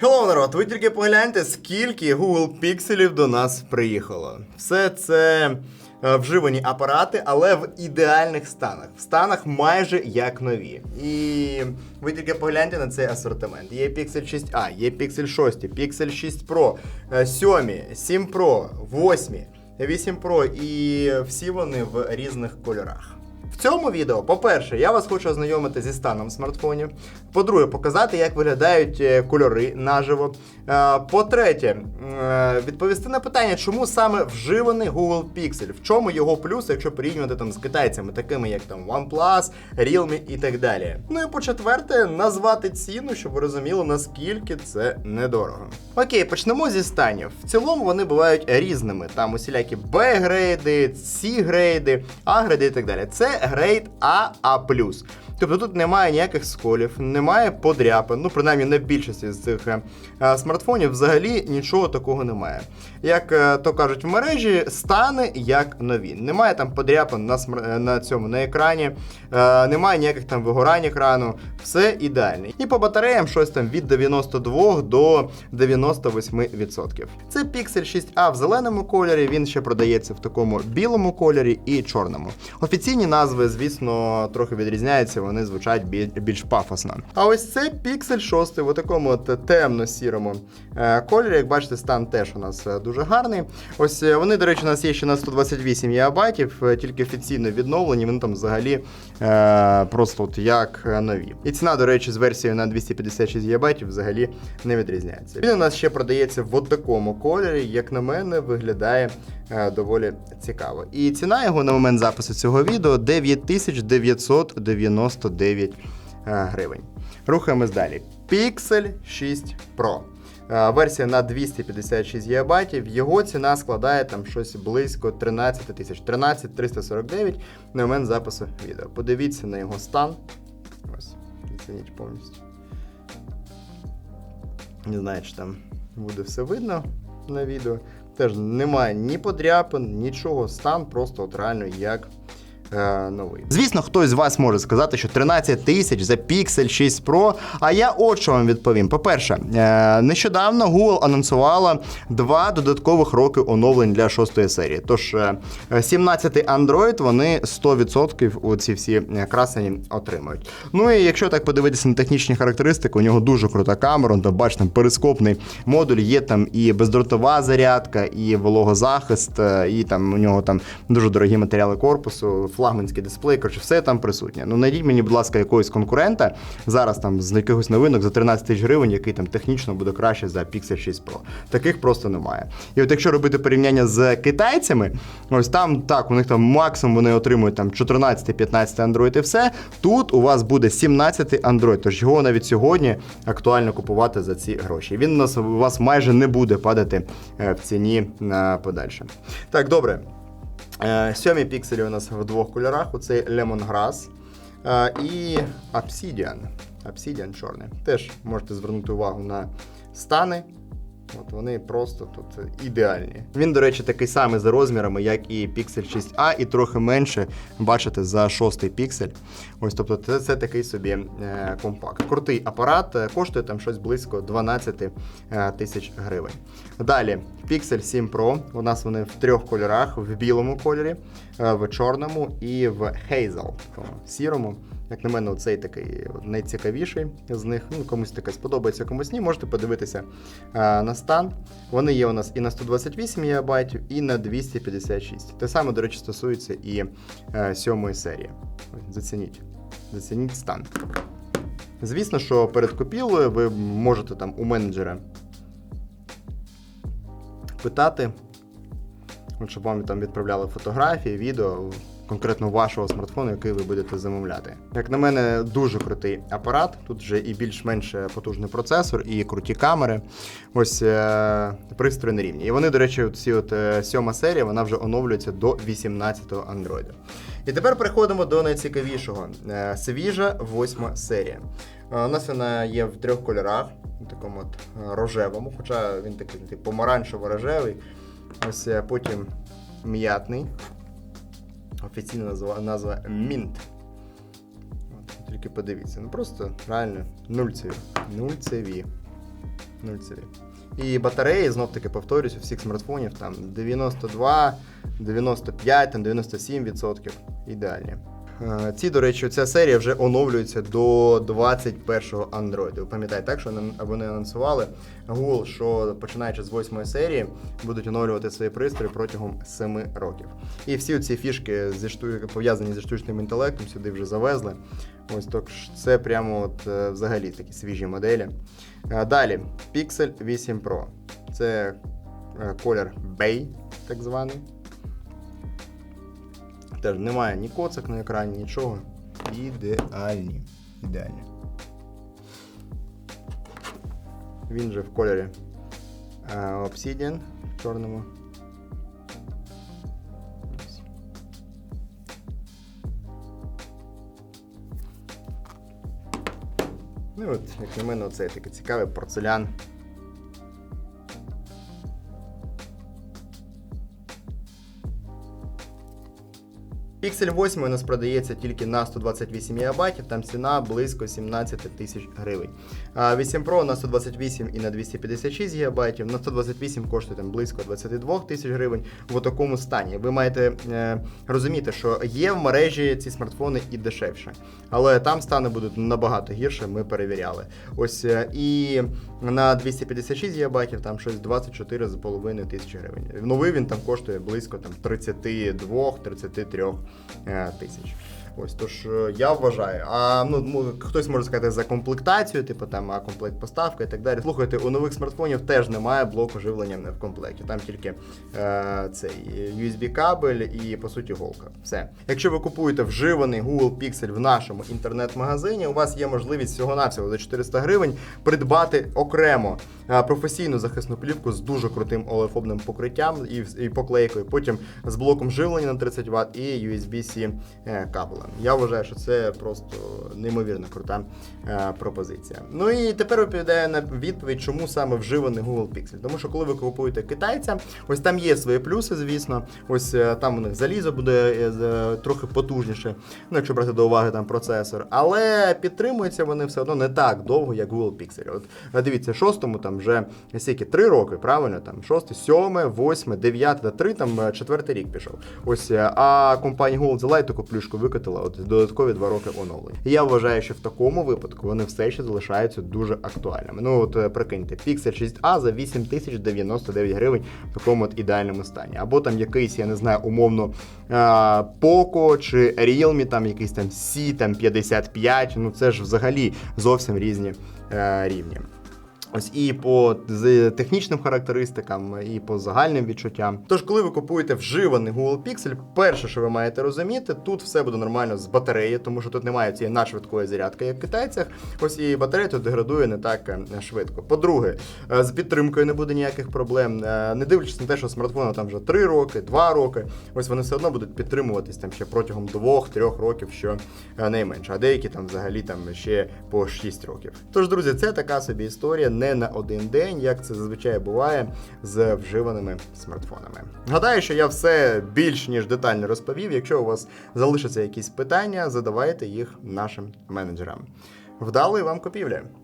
Hello, народ! Ви тільки погляньте, скільки Google пікселів до нас приїхало. Все це е, вживані апарати, але в ідеальних станах. В станах майже як нові. І ви тільки погляньте на цей асортимент. Є Pixel 6a, є Pixel 6, Pixel 6 Pro, е, 7, 7 Pro, 8, 8 Pro і всі вони в різних кольорах. В цьому відео, по-перше, я вас хочу ознайомити зі станом смартфонів. По-друге, показати, як виглядають е, кольори наживо. Е, По-третє, е, відповісти на питання, чому саме вживаний Google Pixel, в чому його плюс, якщо порівнювати там з китайцями, такими як там OnePlus, Realme і так далі. Ну і по-четверте, назвати ціну, щоб ви розуміли, наскільки це недорого. Окей, почнемо зі станів. В цілому вони бувають різними. Там усілякі B-грейди, C-грейди, A-грейди і так далі. Це грейд AA+. Тобто тут немає ніяких сколів, немає подряпин, ну принаймні на більшості з цих е, смартфонів взагалі нічого такого немає. Як е, то кажуть в мережі, стани як нові. Немає там подряпин на, смар- е, на цьому на екрані, немає ніяких там вигорань екрану, все ідеально. І по батареям щось там від 92 до 98%. Це Pixel 6a в зеленому кольорі, він ще продається в такому білому кольорі і чорному. Офіційні назви, звісно, трохи відрізняються, вони звучать більш пафосно. А ось цей Pixel 6 в такому от темно-сірому е, кольорі. Як бачите, стан теж у нас е, дуже гарний. Ось е, вони, до речі, у нас є ще на 128 ГБ, тільки офіційно відновлені, вони там взагалі просто от як нові. І ціна, до речі, з версією на 256 ГБ взагалі не відрізняється. Він у нас ще продається в такому кольорі, як на мене, виглядає. Доволі цікаво. І ціна його на момент запису цього відео 9990 99 е, гривень. Рухаємось далі. Pixel 6 Pro. Е, версія на 256 ГБ, його ціна складає там щось близько 13 тисяч, 13 349 на момент запису відео. Подивіться на його стан. Ось, оцініть повністю. Не знаю, чи там буде все видно на відео. Теж немає ні подряпин, нічого, стан, просто от реально як е, новий. Звісно, хтось з вас може сказати, що 13 тисяч за Pixel 6 Pro. А я от що вам відповім. По-перше, е, нещодавно Google анонсувала два додаткових роки оновлень для шостої серії. Тож е, 17 Android вони 100% у ці всі е, красені отримають. Ну і якщо так подивитися на технічні характеристики, у нього дуже крута камера, он там бачите, там перископний модуль, є там і бездротова зарядка, і вологозахист, е, і там у нього там дуже дорогі матеріали корпусу, флагманський дисплей, коротше, все там присутнє. Ну найдіть мені, будь ласка, якогось конкурента зараз там з якихось новинок за 13 тисяч гривень, який там технічно буде краще за Pixel 6 Pro. Таких просто немає. І от якщо робити порівняння з китайцями, ось там так, у них там максимум вони отримують там 14-15 Android і все. Тут у вас буде 17 Android, тож його навіть сьогодні актуально купувати за ці гроші. Він у вас майже не буде падати е, в ціні на подальше. Так, добре. Е, Сьомі пікселі у нас в двох кольорах: оцей Lemongrass е, і Obsidian. Obsidian чорний. Теж можете звернути увагу на стани. От вони просто тут ідеальні. Він, до речі, такий самий за розмірами, як і Pixel 6a, і трохи менше, бачите, за шостий піксель. Ось, тобто, це, це такий собі е, компакт. Крутий апарат, е, коштує там щось близько 12 е, тисяч гривень. Далі, Pixel 7 Pro. У нас вони в трьох кольорах: в білому кольорі, в чорному і в Hazel, такому сірому. Як на мене, цей такий найцікавіший з них. Ну, комусь таке сподобається, комусь ні. Можете подивитися а, на стан. Вони є у нас і на 128 ГБ, і на 256. Те саме, до речі, стосується і е, сьомої серії. Зацініть. Зацініть стан. Звісно, що перед купівлею ви можете там у менеджера питати, щоб вам там відправляли фотографії, відео конкретно вашого смартфону, який ви будете замовляти. Як на мене, дуже крутий апарат. Тут вже і більш-менш потужний процесор, і круті камери. Ось е, пристрої на рівні. І вони, до речі, ці от е, сьома серія, вона вже оновлюється до 18-го Android. І тепер переходимо до найцікавішого. Е, свіжа восьма серія. У нас вона є в трьох кольорах, такому от рожевому, хоча він такий типу помаранчево-рожевий. Ось потім м'ятний. Офіційна назва, назва Mint. Тільки подивіться. Ну просто реально нульцеві. Нульцеві. Нульцеві. І батареї, знов таки повторюсь, у всіх смартфонів там 92, 95, там 97% ідеальні. Е, Ці, до речі, ця серія вже оновлюється до 21-го Android. Ви пам'ятаєте, так, що вони- анонсували Google, що починаючи з 8 серії будуть оновлювати свої пристрої протягом 7 років. І всі ці фішки пов'язані зі штучним інтелектом сюди вже завезли. Ось так це прямо от е, взагалі такі свіжі моделі. Е, Далі, Pixel 8 Pro. Це колір Bay, так званий. Теж немає ні коцик на екрані, нічого. Ідеальні. Ідеальні. Він же в кольорі е, Obsidian в чорному. Ну і от, як на мене, оце такий цікавий порцелян. Pixel 8 у нас продається тільки на 128 ГБ, там ціна близько 17 тисяч гривень. А 8 Pro на 128 і на 256 ГБ, на 128 коштує там близько 22 тисяч гривень в такому стані. Ви маєте е, розуміти, що є в мережі ці смартфони і дешевше, але там стани будуть набагато гірше, ми перевіряли. Ось е, і на 256 ГБ там щось 24,5 тисячі гривень. Новий він там коштує близько там 32-33 е, тисяч. Ось тож е, я вважаю. А ну хтось може сказати за комплектацію, типу там а комплект поставка і так далі. Слухайте, у нових смартфонів теж немає блоку живлення в комплекті. Там тільки е, цей USB кабель і по суті голка. Все. Якщо ви купуєте вживаний Google Pixel в нашому інтернет-магазині, у вас є можливість всього навсього за 400 гривень придбати окремо е, професійну захисну плівку з дуже крутим олефобним покриттям і, і поклейкою. Потім з блоком живлення на 30 Вт і USB-C е, кабелем. Я вважаю, що це просто неймовірно крута е, пропозиція. Ну і тепер відповідає на відповідь, чому саме вживаний Google Pixel. Тому що коли ви купуєте китайця, ось там є свої плюси, звісно. Ось е, там у них залізо буде е, трохи потужніше, ну якщо брати до уваги там процесор. Але підтримуються вони все одно не так довго, як Google Pixel. От дивіться, шостому там вже скільки, три роки, правильно? Там шосте, сьоме, восьме, дев'яте три, там четвертий рік пішов. Ось а компанія Google Light таку плюшку викатила от додаткові два роки оновлень. Я вважаю, що в такому випадку вони все ще залишаються дуже актуальними. Ну от е, прикиньте, Pixel 6a за 8099 гривень в такому от ідеальному стані. Або там якийсь, я не знаю, умовно е, Poco чи Realme, там якийсь там C, там 55, ну це ж взагалі зовсім різні е, рівні. Ось і по технічним характеристикам, і по загальним відчуттям. Тож, коли ви купуєте вживаний Google Pixel, перше, що ви маєте розуміти, тут все буде нормально з батареї, тому що тут немає цієї надшвидкої зарядки, як в китайцях. Ось і батарея тут деградує не так е, швидко. По-друге, е, з підтримкою не буде ніяких проблем. Е, Не дивлячись на те, що смартфону там вже 3 роки, 2 роки. Ось вони все одно будуть підтримуватись там ще протягом 2-3 років, що найменше. А деякі там взагалі там ще по 6 років. Тож, друзі, це така собі історія не на один день, як це зазвичай буває з вживаними смартфонами. Гадаю, що я все більш ніж детально розповів. Якщо у вас залишаться якісь питання, задавайте їх нашим менеджерам. Вдалої вам купівлі!